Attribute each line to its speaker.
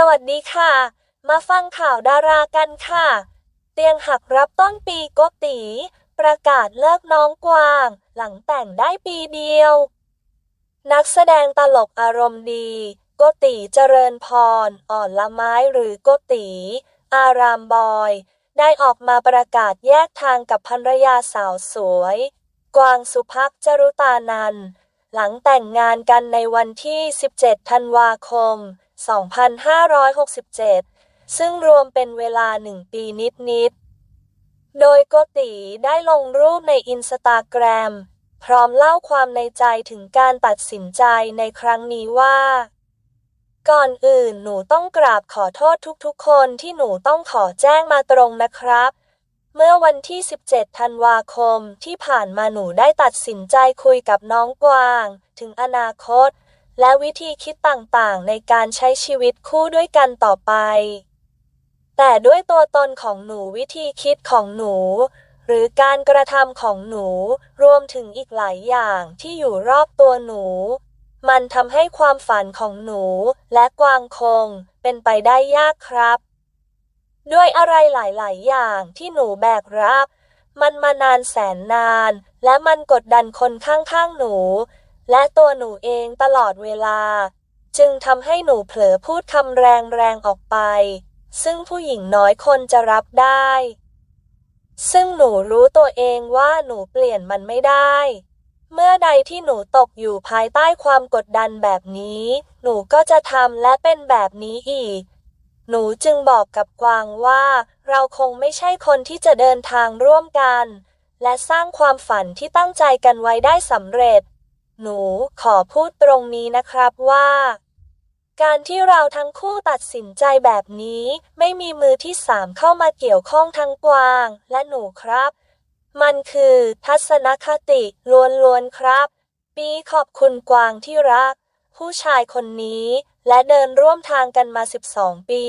Speaker 1: สวัสดีค่ะ มาฟังข่าวดารากันค่ะ เตียงหักรับต้นปีโกติประกาศเลิกน้องกวาง หลังแต่งได้ปีเดียว นักแสดงตลกอารมณ์ดีกติเจริญพร อ่อนละไม้หรือกติ อารามบอย ได้ออกมาประกาศแยกทางกับภรรยาสาวสวย กวางสุภักจรุตานันท์หลังแต่งงานกันในวันที่ 17 ธันวาคม 2567 ซึ่งรวมเป็นเวลาหนึ่งปีนิดๆ โดยโกติได้ลงรูปในอินสตาแกรม พร้อมเล่าความในใจถึงการตัดสินใจในครั้งนี้ว่า ก่อนอื่นหนูต้องกราบขอโทษทุกๆ คนที่หนูต้องขอแจ้งมาตรงนะครับเมื่อวันที่ 17 ธันวาคมที่ผ่านมาหนูได้ตัดสินใจคุยกับน้องกวาง ถึงอนาคต และวิธีคิดต่างๆ ในการใช้ชีวิตคู่ด้วยกันต่อไป แต่ด้วยตัวตนของหนูวิธีคิดของหนู หรือการกระทำของหนู รวมถึงอีกหลายอย่างที่อยู่รอบตัวหนู มันทำให้ความฝันของหนูและกวางคงเป็นไปได้ยากครับ ด้วยอะไรหลายๆ อย่างที่หนูแบกรับ มันมานานแสนนาน และมันกดดันคนข้างๆหนู และตัวหนูเองตลอดเวลา จึงทำให้หนูเผลอพูดคำแรงๆออกไป ซึ่งผู้หญิงน้อยคนจะรับได้ ซึ่งหนูรู้ตัวเองว่าหนูเปลี่ยนมันไม่ได้ เมื่อใดที่หนูตกอยู่ภายใต้ความกดดันแบบนี้ หนูก็จะทำและเป็นแบบนี้อีกหนูจึงบอกกับกวางว่า เราคงไม่ใช่คนที่จะเดินทางร่วมกัน และสร้างความฝันที่ตั้งใจกันไว้ได้สำเร็จ หนูขอพูดตรงนี้นะครับว่า การที่เราทั้งคู่ตัดสินใจแบบนี้ ไม่มีมือที่สามเข้ามาเกี่ยวข้องทั้งกวางและหนูครับ มันคือทัศนคติล้วนๆครับ ปีขอบคุณกวางที่รัก ผู้ชายคนนี้และเดินร่วมทางกันมา 12 ปี